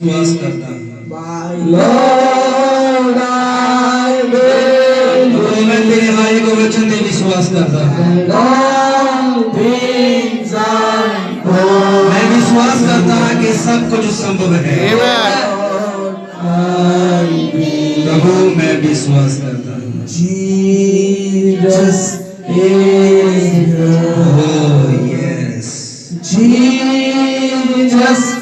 ਵਿਸ਼ਵਾਸ ਕਰਦਾ ਹਾਂ My Lord, I will ਪ੍ਰਭੂ ਮੈਂ ਤੇਰੇ ਆਏ ਕੋ ਵਚਨ ਤੇ ਵਿਸ਼ਵਾਸ ਕਰਦਾ ਹਾਂ all things are ਮੈਂ ਵਿਸ਼ਵਾਸ ਕਰਦਾ ਹਾਂ ਕਿ ਸਭ ਕੁਝ ਸੰਭਵ ਹੈ ਪ੍ਰਭੂ ਮੈਂ ਵਿਸ਼ਵਾਸ ਕਰਦਾ ਹਾਂ Jesus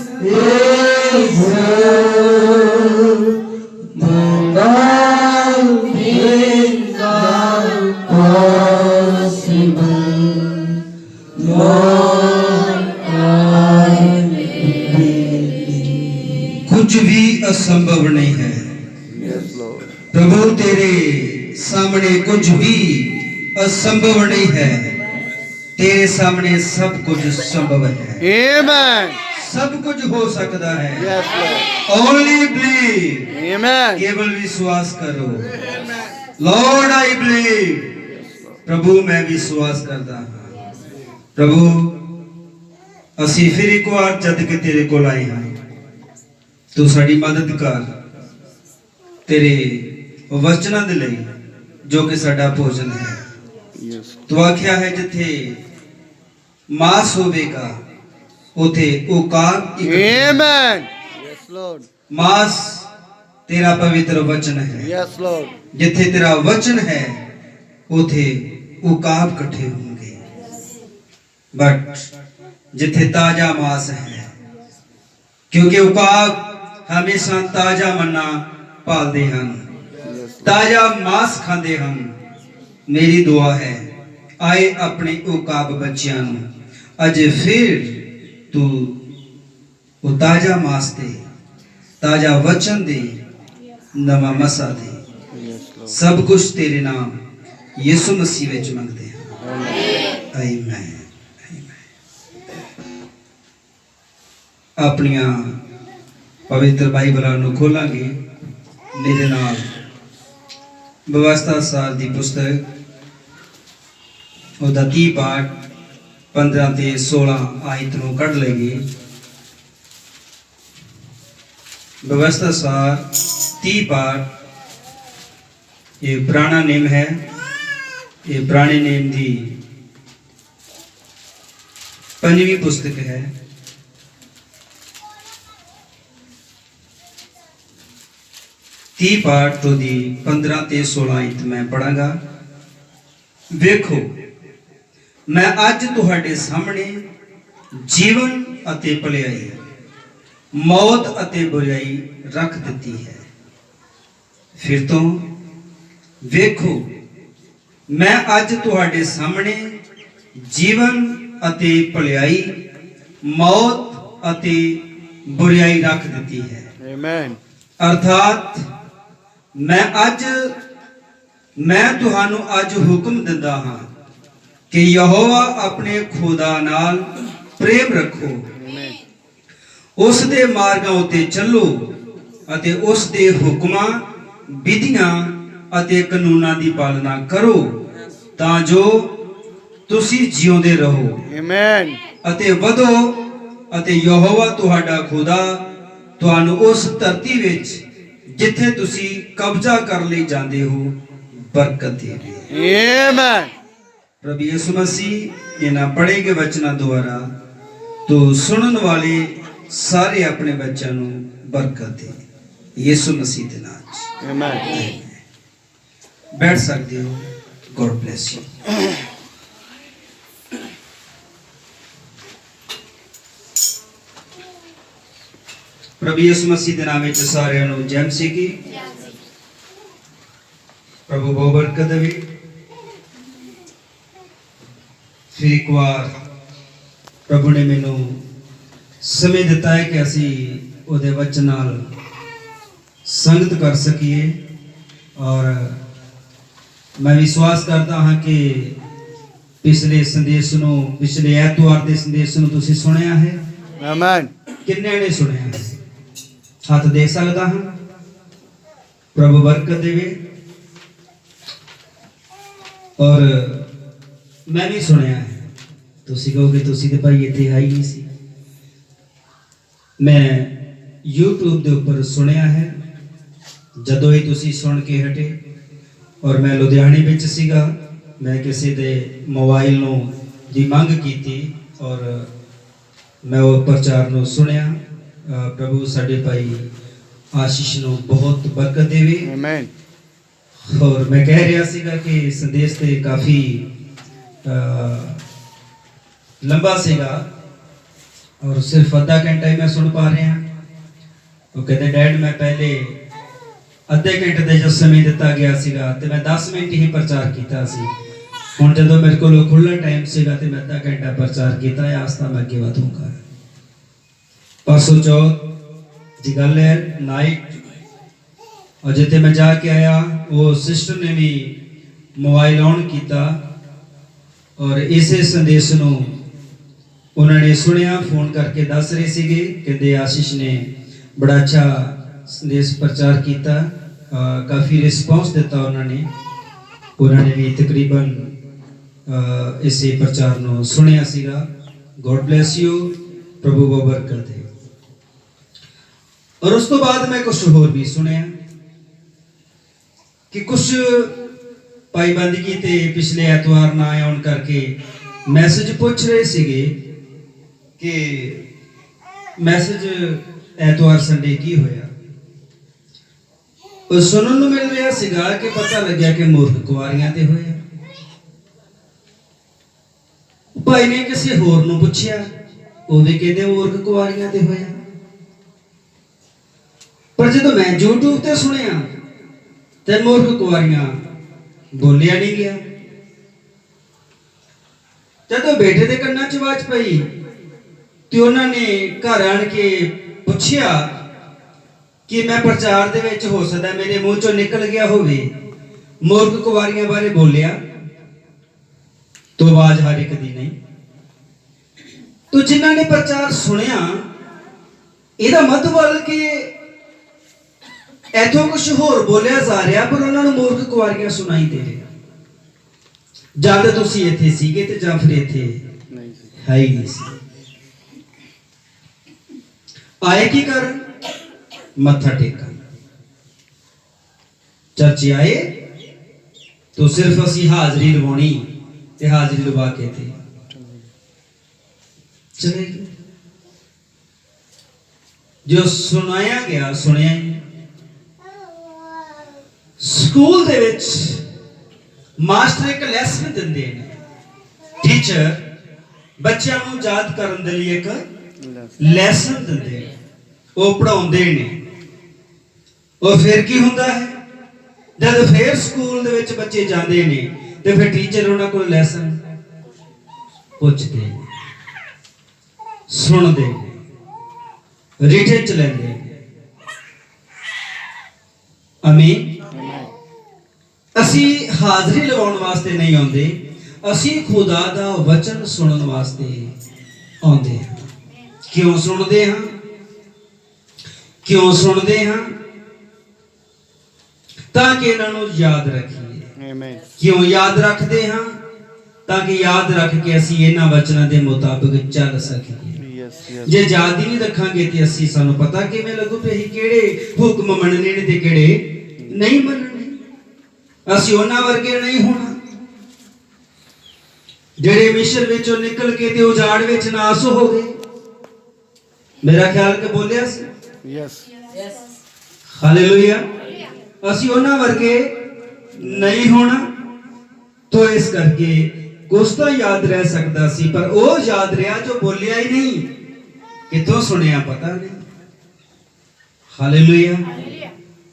ਸਾਹਮਣੇ ਸਭ ਕੁਝ ਸੰਭਵ ਹੈ Amen. ਸਭ ਕੁਝ ਹੋ ਸਕਦਾ ਹੈ Yes, Lord. Only believe Amen. ਕੇਵਲ ਵਿਸ਼ਵਾਸ ਕਰੋ ਲਾਰਡ ਆਈ ਬਲੀਵ ਪ੍ਰਭੂ ਮੈਂ ਵਿਸ਼ਵਾਸ ਕਰਦਾ ਹਾਂ ਪ੍ਰਭੂ ਅਸੀਂ ਫਿਰ ਇੱਕ ਵਾਰ ਜਦ ਕਿ ਤੇਰੇ ਕੋਲ ਆਏ ਹਾਂ ਤੂੰ ਸਾਡੀ ਮਦਦ ਕਰ ਤੇਰੇ ਵਚਨਾਂ ਦੇ ਲਈ ਜੋ ਕਿ ਸਾਡਾ ਭੋਜਨ ਹੈ. ਤੂੰ ਆਖਿਆ ਹੈ ਜਿੱਥੇ ਮਾਸ ਹੋਵੇਗਾ ਉਥੇ ਔਕਾਰ ਇਕੱਠੇ Amen. Yes, Lord. ਮਾਸ ਤੇਰਾ ਪਵਿੱਤਰ ਵਚਨ ਹੈ Yes, Lord. ਜਿੱਥੇ ਤੇਰਾ ਵਚਨ ਹੈ ਉਥੇ ਉਕਾਬ ਇਕੱਠੇ ਹੋਣਗੇ ਬਟ ਜਿੱਥੇ ਤਾਜ਼ਾ ਮਾਸ ਹੈ ਕਿਉਂਕਿ ਉਕਾਬ ਹਮੇਸ਼ਾ ਤਾਜ਼ਾ ਮੰਨਾ ਪਾਲਦੇ ਹਨ Yes, Lord. ਤਾਜ਼ਾ ਮਾਸ ਖਾਂਦੇ ਹਨ ਮੇਰੀ ਦੁਆ ਹੈ ਆਏ ਆਪਣੇ ਉਕਾਬ ਬੱਚਿਆਂ ਨੂੰ ਅਜੇ ਫਿਰ ਤੂੰ ਉਹ ਤਾਜ਼ਾ ਮਾਸ ਦੇ, ਤਾਜ਼ਾ ਵਚਨ ਦੇ, ਨਵਾਂ ਮਸਾ ਦੇ। ਸਭ ਕੁਝ ਤੇਰੇ ਨਾਮ ਯਿਸੂ ਮਸੀਹ ਵਿੱਚ ਮੰਗਦੇ ਹਾਂ। ਆਮੇਨ ਆਪਣੀਆਂ ਪਵਿੱਤਰ ਬਾਈਬਲਾਂ ਨੂੰ ਖੋਲਾਂਗੇ। ਮੇਰੇ ਨਾਲ ਵਿਵਸਥਾ ਸਾਲ ਦੀ ਪੁਸਤਕ, ਉਹਦਾ 30 ਪਾਠ 15 ਤੇ 16 ਆਇਤ ਨੂੰ ਕੱਢ ਲਈਏ। ਵਿਵਸਥਾ ਸਾਰ 30 ਪਾਠ। ਇਹ ਪੁਰਾਣਾ ਨੇਮ ਹੈ। ਇਹ ਪੁਰਾਣੇ ਨੇਮ ਦੀ ਪੰਜਵੀਂ ਪੁਸਤਕ ਹੈ। ਤੀਹ ਪਾਠ ਤੋਂ ਦੀ 15 ਤੇ 16 ਇੰਤ ਮੈਂ ਪੜਾਂਗਾ ਵੇਖੋ ਮੈਂ ਅੱਜ ਤੁਹਾਡੇ ਸਾਹਮਣੇ ਜੀਵਨ ਅਤੇ ਭਲਾਈ ਮੌਤ ਅਤੇ ਬੁਰਾਈ ਰੱਖ ਦਿੱਤੀ ਹੈ ਫਿਰ ਤੋਂ ਵੇਖੋ ਮੈਂ ਅੱਜ ਤੁਹਾਡੇ ਸਾਹਮਣੇ ਜੀਵਨ ਅਤੇ ਭਲਾਈ ਮੌਤ ਅਤੇ ਬੁਰਾਈ ਰੱਖ ਦਿੱਤੀ ਹੈ Amen. ਅਰਥਾਤ ਮੈਂ ਅੱਜ ਮੈਂ ਤੁਹਾਨੂੰ ਅੱਜ ਹੁਕਮ ਦਿੰਦਾ ਹਾਂ ਕਿ ਯਹੋਵਾ ਆਪਣੇ ਖੁਦਾ ਨਾਲ ਪ੍ਰੇਮ ਰੱਖੋ. ਉਸ ਦੇ ਮਾਰਗਾਂ ਉਤੇ ਚੱਲੋ ਅਤੇ ਉਸ ਦੇ ਹੁਕਮਾਂ ਵਿਧੀਆਂ ਅਤੇ ਕਾਨੂੰਨਾਂ ਦੀ ਪਾਲਣਾ ਕਰੋ ਤਾਂ ਜੋ ਤੁਸੀਂ ਜਿਉਂਦੇ ਰਹੋ Amen. ਅਤੇ ਵਧੋ ਅਤੇ ਯਹੋਵਾ ਤੁਹਾਡਾ ਖੁਦਾ ਤੁਹਾਨੂੰ ਉਸ ਧਰਤੀ ਵਿੱਚ ਜਿੱਥੇ ਤੁਸੀਂ ਕਬਜ਼ਾ ਕਰਨ ਲਈ ਜਾਂਦੇ ਹੋ ਬਰਕਤ ਦੇਵੇ Amen. ਪ੍ਰਭੂ ਯਿਸੂ ਮਸੀਹ ਇਹਨਾਂ ਪੜ੍ਹੇ ਗਏ ਵਚਨਾਂ ਦੁਆਰਾ ਤੋ ਸੁਣਨ ਵਾਲੇ ਸਾਰੇ ਆਪਣੇ ਬੱਚਿਆਂ ਨੂੰ ਬਰਕਤ ਦੇ। ਯਿਸੂ ਮਸੀਹ ਦੇ ਨਾਮ 'ਚ। Amen. ਬੈਠ ਸਕਦੇ ਹੋ। ਗੋਡ ਬlesਸ ਯੂ ਪ੍ਰਭੂ ਯਿਸੂ ਮਸੀਹ ਦੇ ਨਾਮ ਵਿੱਚ ਸਾਰਿਆਂ ਨੂੰ ਜੈ ਮਸੀਹ ਕੀ ਪ੍ਰਭੂ ਬਹੁ ਬਰਕਤ ਦੇਵੇ। ਫਿਰ ਇੱਕ ਵਾਰ ਪ੍ਰਭੂ ਨੇ ਮੈਨੂੰ ਸਮੇਂ ਦਿੱਤਾ ਹੈ ਕਿ ਅਸੀਂ ਉਹਦੇ ਵਚਨ ਨਾਲ ਸੰਗਤ ਕਰ ਸਕੀਏ ਔਰ ਮੈਂ ਵਿਸ਼ਵਾਸ ਕਰਦਾ ਹਾਂ ਕਿ ਪਿਛਲੇ ਸੰਦੇਸ਼ ਨੂੰ ਪਿਛਲੇ ਐਤਵਾਰ ਦੇ ਸੰਦੇਸ਼ ਨੂੰ ਤੁਸੀਂ ਸੁਣਿਆ ਹੈ। Amen. ਕਿੰਨੇ ਨੇ ਸੁਣਿਆ ਹੱਥ ਦੇ ਸਕਦਾ ਹਾਂ। ਪ੍ਰਭੂ ਬਰਕਤ ਦੇਵੇ। ਔਰ ਮੈਂ ਵੀ ਸੁਣਿਆ ਹੈ। ਤੁਸੀਂ ਕਹੋਗੇ ਤੁਸੀਂ ਤੇ ਭਾਈ ਇੱਥੇ ਆਈ ਨਹੀਂ ਸੀ। ਮੈਂ YouTube ਦੇ ਉੱਪਰ ਸੁਣਿਆ ਹੈ। ਜਦੋਂ ਹੀ ਤੁਸੀਂ ਸੁਣ ਕੇ ਹਟੇ ਔਰ ਮੈਂ ਲੁਧਿਆਣੇ ਵਿੱਚ ਸੀਗਾ ਮੈਂ ਕਿਸੇ ਦੇ ਮੋਬਾਈਲ ਨੂੰ ਦੀ ਮੰਗ ਕੀਤੀ ਔਰ ਮੈਂ ਉਹ ਪ੍ਰਚਾਰ ਨੂੰ ਸੁਣਿਆ। ਪ੍ਰਭੂ ਸਾਡੇ ਭਾਈ ਆਸ਼ੀਸ਼ ਨੂੰ ਬਹੁਤ ਬਰਕਤ ਦੇਵੇ. ਔਰ ਮੈਂ ਕਹਿ ਰਿਹਾ ਸੀਗਾ ਕਿ ਸੰਦੇਸ਼ ਤੇ ਕਾਫੀ ਲੰਬਾ ਸੀਗਾ ਔਰ ਸਿਰਫ ਅੱਧਾ ਘੰਟਾ ਹੀ ਮੈਂ ਸੁਣ ਪਾ ਰਿਹਾ। ਉਹ ਕਹਿੰਦੇ, ਡੈਡ, ਮੈਂ ਪਹਿਲੇ ਅੱਧੇ ਘੰਟੇ ਦੇ ਜੋ ਸਮੇਂ ਦਿੱਤਾ ਗਿਆ ਸੀਗਾ ਤੇ ਮੈਂ 10 ਮਿੰਟ ਹੀ ਪ੍ਰਚਾਰ ਕੀਤਾ ਸੀ। ਹੁਣ ਜਦੋਂ ਮੇਰੇ ਕੋਲ ਖੁੱਲ੍ਹਾ ਟਾਈਮ ਸੀਗਾ ਤੇ ਮੈਂ ਅੱਧਾ ਘੰਟਾ ਪ੍ਰਚਾਰ ਕੀਤਾ ਹੈ ਆਸਤਾ ਮੈਂ ਅੱਗੇ ਵਧੂੰਗਾ। ਪਰਸੋਂ ਚੌਥ ਦੀ ਗੱਲ ਹੈ ਨਾਈਟ ਔਰ ਜਿੱਥੇ ਮੈਂ ਜਾ ਕੇ ਆਇਆ, ਉਹ ਸਿਸਟਰ ਨੇ ਵੀ ਮੋਬਾਈਲ ਔਨ ਕੀਤਾ। ਔਰ ਇਸੇ ਸੰਦੇਸ਼ ਨੂੰ ਉਹਨਾਂ ਨੇ ਸੁਣਿਆ, ਫੋਨ ਕਰਕੇ ਦੱਸ ਰਹੇ ਸੀਗੇ। ਕਹਿੰਦੇ ਆਸ਼ੀਸ਼ ਨੇ ਬੜਾ ਅੱਛਾ ਸੰਦੇਸ਼ ਪ੍ਰਚਾਰ ਕੀਤਾ। ਕਾਫੀ ਰਿਸਪੌਂਸ ਦਿੱਤਾ ਉਹਨਾਂ ਨੇ। ਉਹਨਾਂ ਨੇ ਵੀ ਤਕਰੀਬਨ ਇਸੇ ਪ੍ਰਚਾਰ ਨੂੰ ਸੁਣਿਆ ਸੀਗਾ। ਗੋਡ ਬlesਸ ਯੂ ਪ੍ਰਭੂ ਬੋ ਦੇ। ਔਰ ਉਸ ਤੋਂ ਬਾਅਦ ਮੈਂ ਕੁਝ ਹੋਰ ਵੀ ਸੁਣਿਆ ਕਿ ਕੁਝ ਭਾਈ ਬੰਦਗੀ ਤੇ ਪਿਛਲੇ ਐਤਵਾਰ ਨਾ ਆਉਣ ਕਰਕੇ ਮੈਸੇਜ ਪੁੱਛ ਰਹੇ ਸੀਗੇ ਕਿ ਮੈਸੇਜ ਐਤਵਾਰ ਸੰਡੇ ਕੀ ਹੋਇਆ? ਉਹ ਸੁਣਨ ਨੂੰ ਮਿਲ ਰਿਹਾ ਸੀਗਾ ਕਿ ਪਤਾ ਲੱਗਿਆ ਕਿ ਮੂਰਖ ਕੁਆਰੀਆਂ ਤੇ ਹੋਇਆ। ਭਾਈ ਨੇ ਕਿਸੇ ਹੋਰ ਨੂੰ ਪੁੱਛਿਆ, ਉਹ ਵੀ ਕਹਿੰਦੇ ਮੂਰਖ ਕੁਆਰੀਆਂ ਤੇ ਹੋਇਆ। ਪਰ ਜਦੋਂ ਮੈਂ YouTube ਤੇ ਸੁਣਿਆ, ਤੇ ਮੂਰਖ ਕੁਆਰੀਆਂ ਬੋਲਿਆ ਨਹੀਂ ਗਿਆ। ਜਦੋਂ ਬੇਟੇ ਦੇ ਕੰਨਾਂ 'ਚ ਆਵਾਜ਼ ਪਈ ਤੇ ਉਹਨਾਂ ਨੇ ਘਰ ਆਣ ਕੇ ਪੁੱਛਿਆ ਕਿ ਮੈਂ ਪ੍ਰਚਾਰ ਦੇ ਵਿੱਚ ਹੋ ਸਕਦਾ ਮੇਰੇ ਮੂੰਹ 'ਚੋਂ ਨਿਕਲ ਗਿਆ ਹੋਵੇ। ਮੂਰਖ ਕੁਆਰੀਆਂ ਬਾਰੇ ਬੋਲਿਆ ਤੋ ਆਵਾਜ਼ ਹਰ ਇੱਕ ਦੀ ਨਹੀਂ। ਤੋ ਜਿਨ੍ਹਾਂ ਨੇ ਪ੍ਰਚਾਰ ਸੁਣਿਆ, ਇਹਦਾ ਮਤਲਬ ਕਿ ਇਥੋਂ ਕੁਝ ਹੋਰ ਬੋਲਿਆ ਜਾ ਰਿਹਾ ਪਰ ਉਹਨਾਂ ਨੂੰ ਮੂਰਖ ਕੁਆਰੀਆਂ ਸੁਣਾਈ ਦੇ ਰਿਹਾ ਜਾਂ ਤਾਂ ਤੁਸੀਂ ਇੱਥੇ ਸੀਗੇ ਤੇ ਜਾਂ ਫਿਰ ਇੱਥੇ ਨਹੀਂ ਸੀ। ਹੈ ਹੀ ਨਹੀਂ ਸੀ। ਆਏ ਕੀ ਕਰਨ? ਮੱਥਾ ਟੇਕਣ। ਚਰਚ ਆਏ? ਤੋ ਸਿਰਫ ਅਸੀਂ ਹਾਜ਼ਰੀ ਲਵਾਉਣੀ ਤੇ ਹਾਜ਼ਰੀ ਲਵਾ ਕੇ ਤੇ ਚਲੇ ਜੋ ਸੁਣਾਇਆ ਗਿਆ ਸੁਣਿਆ। ਸਕੂਲ ਦੇ ਵਿੱਚ ਮਾਸਟਰ ਇੱਕ ਲੈਸਨ ਦਿੰਦੇ ਨੇ। ਟੀਚਰ ਬੱਚਿਆਂ ਨੂੰ ਯਾਦ ਕਰਨ ਦੇ ਲਈ ਇੱਕ ਲੈਸਨ ਦਿੰਦੇ ਨੇ। ਉਹ ਪੜਾਉਂਦੇ ਨੇ। ਉਹ ਫਿਰ ਕੀ ਹੁੰਦਾ ਹੈ? ਜਦ ਫਿਰ ਸਕੂਲ ਦੇ ਵਿੱਚ ਬੱਚੇ ਜਾਂਦੇ ਨੇ, ਤੇ ਫਿਰ ਟੀਚਰ ਉਹਨਾਂ ਕੋਲ ਲੈਸਨ ਪੁੱਛਦੇ ਨੇ, ਸੁਣਦੇ ਨੇ ਰਿਟਨ ਚ ਲੈਂਦੇ ਨੇ। ਅਮੀਨ। ਅਸੀਂ ਹਾਜ਼ਰੀ ਲਗਾਉਣ ਵਾਸਤੇ ਨਹੀਂ ਆਉਂਦੇ ਅਸੀਂ ਖੁਦਾ ਦਾ ਵਚਨ ਸੁਣਨ ਵਾਸਤੇ ਆਉਂਦੇ ਹਾਂ। ਕਿਉਂ ਸੁਣਦੇ ਹਾਂ? ਕਿਉਂ ਸੁਣਦੇ ਹਾਂ? ਤਾਂ ਕਿ ਇਹਨਾਂ ਨੂੰ ਯਾਦ ਰੱਖੀਏ। Amen. ਕਿਉਂ ਯਾਦ ਰੱਖਦੇ ਹਾਂ? ਤਾਂ ਕਿ ਯਾਦ ਰੱਖ ਕੇ ਅਸੀਂ ਇਹਨਾਂ ਵਚਨਾਂ ਦੇ ਮੁਤਾਬਕ ਚੱਲ ਸਕੀਏ. ਜੇ ਯਾਦ ਹੀ ਨਹੀਂ ਰੱਖਾਂਗੇ ਤੇ ਅਸੀਂ ਸਾਨੂੰ ਪਤਾ ਕਿਵੇਂ ਲੱਗੂ ਕਿ ਅਸੀਂ ਕਿਹੜੇ ਹੁਕਮ ਮੰਨਣੇ ਨੇ ਤੇ ਕਿਹੜੇ ਨਹੀਂ ਮੰਨਣੇ? ਅਸੀਂ ਉਹਨਾਂ ਵਰਗੇ ਨਹੀਂ ਹੋਣਾ। ਜਿਹੜੇ ਮਿਸ਼ਰ ਵਿੱਚੋਂ ਨਿਕਲ ਕੇ ਤੇ ਉਜਾੜ ਵਿੱਚ ਨਾਸ ਹੋ ਗਏ। ਮੇਰਾ ਖਿਆਲ ਕਿ ਬੋਲਿਆ ਸੀ? Yes. ਹਾਲੇਲੂਇਆ ਅਸੀਂ ਉਹਨਾਂ ਵਰਗੇ ਨਹੀਂ ਹੋਣਾ। ਤੋ ਇਸ ਕਰਕੇ ਕੁਛ ਤਾਂ ਯਾਦ ਰਹਿ ਸਕਦਾ ਸੀ ਪਰ ਉਹ ਯਾਦ ਰਿਹਾ ਜੋ ਬੋਲਿਆ ਹੀ ਨਹੀਂ। ਕਿੱਥੋਂ ਸੁਣਿਆ ਪਤਾ ਨਹੀਂ। ਹਾਲੇਲੂਇਆ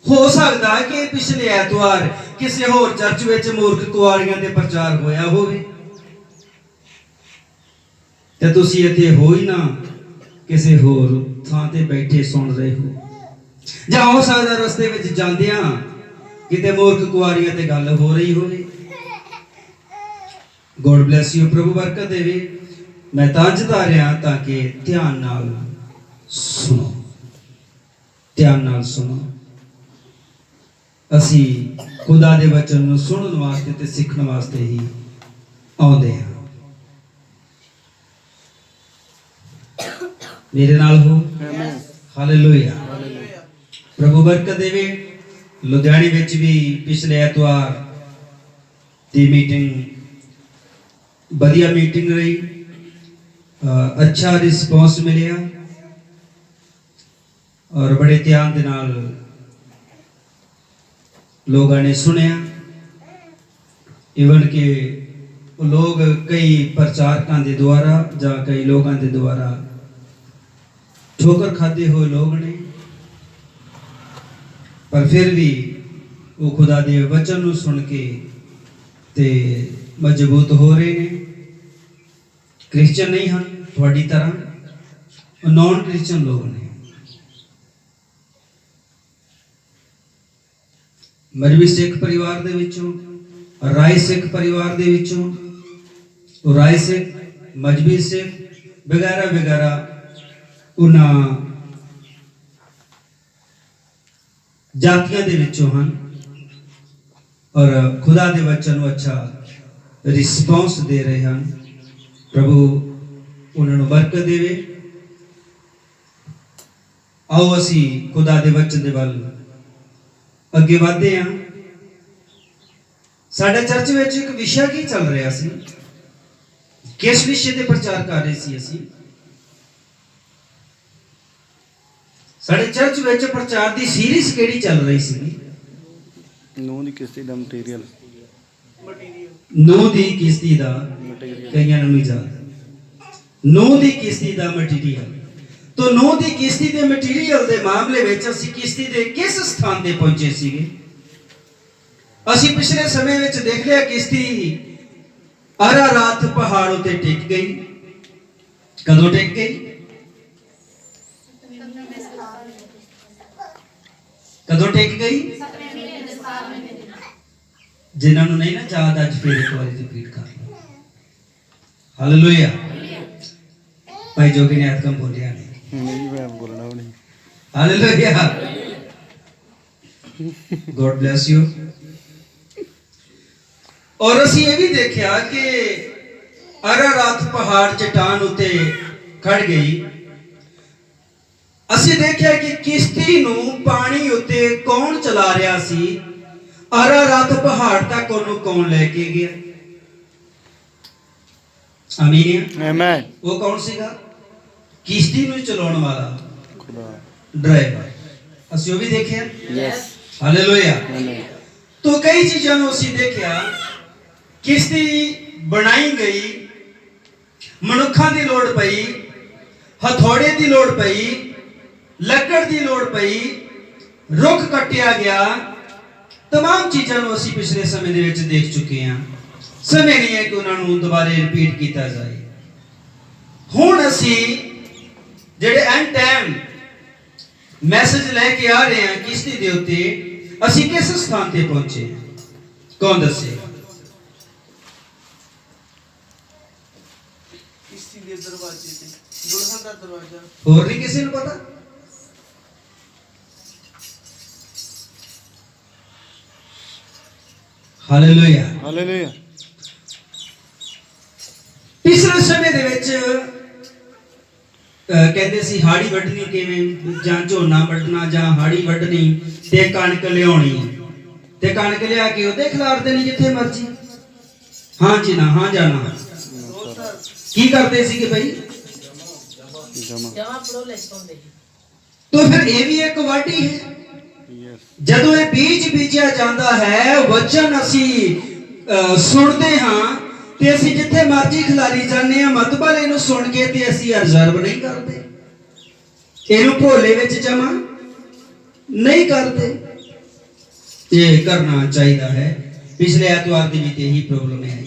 ਹੋ ਸਕਦਾ ਹੈ ਕਿ ਪਿਛਲੇ ਐਤਵਾਰ ਕਿਸੇ ਹੋਰ ਚਰਚ ਵਿੱਚ ਮੂਰਖ ਕੁਆਰੀਆਂ ਦੇ ਪ੍ਰਚਾਰ ਹੋਇਆ ਹੋਵੇ। ਤੇ ਤੁਸੀਂ ਇੱਥੇ ਹੋ ਹੀ ਨਾ ਕਿਸੇ ਹੋਰ ਥਾਂ ਤੇ ਬੈਠੇ ਸੁਣ ਰਹੇ ਹੋ। ਜਾਂ ਹੋ ਸਕਦਾ ਰਸਤੇ ਵਿੱਚ ਜਾਂਦਿਆਂ ਕਿਤੇ ਮੂਰਖ ਕੁਆਰੀਆਂ ਤੇ ਗੱਲ ਹੋ ਰਹੀ ਹੋਵੇ। ਗੋਡ ਬlesਸ ਯੂ ਪ੍ਰਭੂ ਬਰਕਤ ਦੇਵੇ। ਮੈਂ ਤਾਂ ਜਤਾ ਰਿਹਾ ਤਾਂ ਕਿ ਧਿਆਨ ਨਾਲ ਸੁਣੋ। ਧਿਆਨ ਨਾਲ ਸੁਣੋ। ਅਸੀਂ ਖੁਦਾ ਦੇ ਵਚਨ ਨੂੰ ਸੁਣਨ ਵਾਸਤੇ ਤੇ ਸਿੱਖਣ ਵਾਸਤੇ ਹੀ ਆਉਂਦੇ ਹਾਂ। ਮੇਰੇ ਨਾਲ ਹੋ। Amen. ਹਾਲੇਲੂਇਆ ਪ੍ਰਭੂ ਬਰਕਤ ਦੇਵੇ। ਲੁਧਿਆਣੇ ਵਿੱਚ ਵੀ ਪਿਛਲੇ ਐਤਵਾਰ ਦੀ ਮੀਟਿੰਗ ਵਧੀਆ ਮੀਟਿੰਗ ਰਹੀ। ਅੱਛਾ ਰਿਸਪੌਂਸ ਮਿਲਿਆ। ਔਰ ਬੜੇ ਧਿਆਨ ਦੇ ਨਾਲ ਲੋਕਾਂ ਨੇ ਸੁਣਿਆ। ਇਵਨ ਕਿ ਉਹ ਲੋਕ ਕਈ ਪ੍ਰਚਾਰਕਾਂ ਦੇ ਦੁਆਰਾ ਜਾਂ ਕਈ ਲੋਕਾਂ ਦੇ ਦੁਆਰਾ ਠੋਕਰ ਖਾਦੇ ਹੋਏ ਲੋਕ ਨੇ। ਪਰ ਫਿਰ ਵੀ ਉਹ ਖੁਦਾ ਦੇ ਵਚਨ ਨੂੰ ਸੁਣ ਕੇ ਤੇ ਮਜ਼ਬੂਤ ਹੋ ਰਹੇ ਨੇ। ਕ੍ਰਿਸਚੀਅਨ ਨਹੀਂ ਹਨ, ਤੁਹਾਡੀ ਤਰ੍ਹਾਂ ਉਹ ਨਾਨ ਕ੍ਰਿਸਚੀਅਨ ਲੋਕ ਨੇ। ਮਰਵੀ ਸਿੱਖ ਪਰਿਵਾਰ ਦੇ ਵਿੱਚੋਂ, ਰਾਏ ਸਿੱਖ ਪਰਿਵਾਰ ਦੇ ਵਿੱਚੋਂ, ਰਾਏ ਸਿੱਖ, ਮਜਬੀ ਸਿੱਖ, ਵਗੈਰਾ ਵਗੈਰਾ। ਉਹਨਾਂ ਜਾਤੀਆਂ ਦੇ ਵਿੱਚੋਂ ਹਨ। ਔਰ ਖੁਦਾ ਦੇ ਵਚਨ ਨੂੰ ਅੱਛਾ ਰਿਸਪੌਂਸ ਦੇ ਰਹੇ ਹਨ। ਪ੍ਰਭੂ ਉਹਨਾਂ ਨੂੰ ਬਰਕਤ ਦੇਵੇ। ਆਓ ਅਸੀਂ ਖੁਦਾ ਦੇ ਵਚਨ ਦੇ ਵੱਲ ਅੱਗੇ ਵਧਦੇ ਹਾਂ ਸਾਡੇ ਚਰਚ ਵਿੱਚ ਇੱਕ ਵਿਸ਼ਾ ਕੀ ਚੱਲ ਰਿਹਾ ਸੀ? ਕਿਸ ਵਿਸ਼ੇ ਤੇ ਪ੍ਰਚਾਰ ਕਰ ਰਹੇ ਸੀ ਅਸੀਂ? ਸਾਡੇ ਚਰਚ ਵਿੱਚ ਪ੍ਰਚਾਰ ਦੀ ਸੀਰੀਜ਼ ਕਿਹੜੀ ਚੱਲ ਰਹੀ ਸੀ? ਨੂੰਹ ਦੀ ਕਿਸ਼ਤੀ ਦਾ ਮਟੀਰੀਅਲ ਨੋ ਦੀ ਕਿਸ਼ਤੀ ਦਾ ਮਟੀਰੀਅਲ ਕਈਆਂ ਨੂੰ ਨਹੀਂ ਜਾਣਦਾ ਨੋ ਦੀ ਕਿਸ਼ਤੀ ਦਾ ਮਟੀਰੀਅਲ ਤੋ ਨੋ ਦੀ ਕਿਸ਼ਤੀ ਦੇ ਮਟੀਰੀਅਲ ਦੇ ਮਾਮਲੇ ਵਿੱਚ ਅਸੀਂ ਕਿਸ਼ਤੀ ਦੇ ਕਿਸ ਸਥਾਨ ਤੇ ਪਹੁੰਚੇ ਸੀਗੇ? ਅਸੀਂ ਪਿਛਲੇ ਸਮੇਂ ਵਿੱਚ ਦੇਖ ਲਿਆ ਕਿਸ਼ਤੀ ਅਰਾਰਾਤ ਪਹਾੜ ਉਤੇ ਟਿਕ ਗਈ। ਕਦੋਂ ਟਿਕ ਗਈ? ਕਦੋਂ ਟਿਕ ਗਈ? ਜਿਨ੍ਹਾਂ ਨੂੰ ਨਹੀਂ ਨਾ ਯਾਦ, ਅੱਜ ਫਿਰ ਇੱਕ ਵਾਰੀ ਰਿਪੀਟ ਕਰ ਲਓ। ਹਾਲੇਲੂਇਆ ਭਾਈ ਜੋਗੀ ਨੇ ਆਤਕਮ ਬੋਲਿਆ ਨਹੀਂ। ਨਹੀਂ ਮੈਂ ਬੋਲਣਾ ਵੀ ਨਹੀਂ। ਹਾਲੇਲੂਇਆ ਗੋਡ ਬlesਸ ਯੂ ਔਰ ਅਸੀਂ ਇਹ ਵੀ ਦੇਖਿਆ ਕਿ ਅਰਾਰਾਤ ਪਹਾੜ ਚਟਾਨ ਉਤੇ ਖੜ ਗਈ। ਅਸੀਂ ਦੇਖਿਆ ਕਿ ਕਿਸ਼ਤੀ ਨੂੰ ਪਾਣੀ ਉੱਤੇ ਕੌਣ ਚਲਾ ਰਿਹਾ ਸੀ? ਅਰਾਰਾਤ ਪਹਾੜ ਤੱਕ ਉਹਨੂੰ ਕੌਣ ਲੈ ਕੇ ਗਿਆ? ਆਮੇਨ ਉਹ ਕੌਣ ਸੀਗਾ? ਕਿਸ਼ਤੀ ਨੂੰ ਚਲਾਉਣ ਵਾਲਾ ਖੁਦਾ ਡਰਾਈਵਰ ਅਸੀਂ ਉਹ ਵੀ ਦੇਖਿਆ ਯੈਸ ਹਾਲੇਲੂਇਆ ਆਮੇਨ ਤੋ ਕਈ ਚੀਜ਼ਾਂ ਨੂੰ ਅਸੀਂ ਦੇਖਿਆ ਕਿਸ਼ਤੀ ਬਣਾਈ ਗਈ ਮਨੁੱਖਾਂ ਦੀ ਲੋੜ ਪਈ ਹਥੌੜੇ ਦੀ ਲੋੜ ਪਈ ਲੱਕੜ ਦੀ ਲੋੜ ਪਈ ਰੁੱਖ ਕੱਟਿਆ ਗਿਆ तमाम ਚੀਜ਼ਾਂ ਨੂੰ ਅਸੀਂ ਪਿਛਲੇ ਸਮੇਂ ਦੇ ਵਿੱਚ ਦੇਖ ਚੁੱਕੇ ਹਾਂ ਸਮੇਂ ਨਹੀਂ ਹੈ ਕਿ ਉਹਨਾਂ ਨੂੰ ਦੁਬਾਰੇ ਰਿਪੀਟ ਕੀਤਾ ਜਾਏ ਹੁਣ ਅਸੀਂ ਜਿਹੜੇ ਐਂਡ ਟਾਈਮ ਮੈਸੇਜ ਲੈ ਕੇ ਆ ਰਹੇ ਹਾਂ ਕਿਸ਼ਤੀ ਦੇ ਉੱਤੇ ਅਸੀਂ ਕਿਸ ਸਥਾਨ ਤੇ ਪਹੁੰਚੇ? ਕੌਣ ਦੱਸੇਗਾ ਕਿਸ਼ਤੀ ਦੇ ਦਰਵਾਜ਼ੇ ਤੇ ਦੁਲਹਨ ਦਾ ਦਰਵਾਜ਼ਾ। ਹੋਰ ਨਹੀਂ ਕਿਸੇ ਨੂੰ ਪਤਾ? ਹਾਲੇਲੂਇਆ ਹਾਲੇਲੂਇਆ ਪਿਛਲੇ ਸਮੇਂ ਦੇ ਵਿੱਚ ਕਹਿੰਦੇ ਸੀ ਹਾੜੀ ਵੱਢਣੀ ਕਿਵੇਂ? ਜਾਂ ਝੋਨਾ ਵੱਢਣਾ ਜਾਂ ਹਾੜੀ ਵੱਢਣੀ ਤੇ ਕਣਕ ਲਿਆਉਣੀ ਤੇ ਕਣਕ ਲਿਆ ਕੇ ਉਹਦੇ ਖਿਲਾਰਦੇ ਨੇ ਜਿੱਥੇ ਮਰਜ਼ੀ। ਹਾਂ ਜੀ ਨਾ ਹਾਂ ਜਾਣਾ ਕੀ ਕਰਦੇ ਸੀਗੇ ਭਾਈ ਜਮਾ ਜਮਾ ਪੜੋ ਲੈ ਪਾਉਂਦੇ ਤੋ ਫਿਰ ਇਹ ਵੀ ਇੱਕ ਵਾਢੀ ਹੈ। ਜਦੋਂ ਇਹ ਬੀਜ ਬੀਜਿਆ ਜਾਂਦਾ ਹੈ ਵਚਨ ਅਸੀਂ ਅਹ, ਸੁਣਦੇ ਹਾਂ ਤੇ ਅਸੀਂ ਜਿੱਥੇ ਮਰਜ਼ੀ ਖਿਲਾਰੀ ਜਾਂਦੇ ਹਾਂ ਮਤਬਲ ਇਹਨੂੰ ਸੁਣ ਕੇ ਤੇ ਅਸੀਂ ਰਿਜ਼ਰਵ ਨਹੀਂ ਕਰਦੇ। ਇਹਨੂੰ ਭੋਲੇ ਵਿੱਚ ਜਮਾ ਨਹੀਂ ਕਰਦੇ। ਇਹ ਕਰਨਾ ਚਾਹੀਦਾ ਹੈ। ਪਿਛਲੇ ਐਤਵਾਰ ਦੀ ਵੀ ਤੇ ਇਹੀ ਪ੍ਰੋਬਲਮ ਹੈ।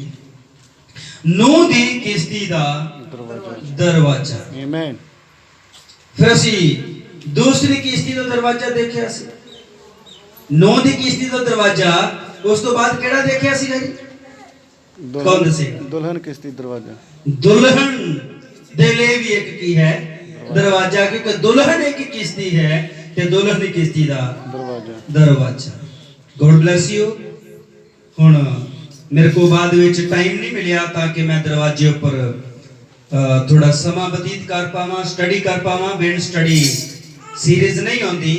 ਨੋ ਦੀ ਕਿਸ਼ਤੀ ਦਾ ਦਰਵਾਜ਼ਾ। ਦਰਵਾਜ਼ਾ ਆਮੇਨ ਫਿਰ ਅਸੀਂ ਦੂਸਰੀ ਕਿਸ਼ਤੀ ਦਾ ਦਰਵਾਜ਼ਾ ਦੇਖਿਆ ਸੀ। ਨੌ ਦੀ ਕਿਸ਼ਤੀ ਦਾ ਦਰਵਾਜ਼ਾ ਉਸ ਤੋਂ ਬਾਅਦ ਕਿਹੜਾ ਦੇਖਿਆ ਸੀ ਜੀ? ਕੌਣ ਦੱਸੇਗਾ? ਦੁਲਹਨ ਕਿਸ਼ਤੀ ਦਰਵਾਜ਼ਾ। ਦੁਲਹਨ ਦੇ ਲਈ ਵੀ ਇੱਕ ਕੀ ਹੈ? ਦਰਵਾਜ਼ਾ ਕਿਉਂਕਿ ਦੁਲਹਨ ਇੱਕ ਕਿਸ਼ਤੀ ਹੈ ਤੇ ਦੁਲਹਨ ਦੀ ਕਿਸ਼ਤੀ ਦਾ ਦਰਵਾਜ਼ਾ। ਦਰਵਾਜ਼ਾ। ਗੋਡ ਬlesਸ ਯੂ ਹੁਣ ਮੇਰੇ ਕੋ ਬਾਅਦ ਵਿੱਚ ਟਾਈਮ ਨਹੀਂ ਮਿਲਿਆ ਤਾਂ ਕਿ ਮੈਂ ਦਰਵਾਜ਼ੇ ਉੱਪਰ ਥੋੜਾ ਸਮਾਂ ਬਤੀਤ ਕਰ ਪਾਵਾਂ ਸਟੱਡੀ ਕਰ ਪਾਵਾਂ। ਬਿਨ ਸਟੱਡੀ ਸੀਰੀਜ਼ ਨਹੀਂ ਆਉਂਦੀ।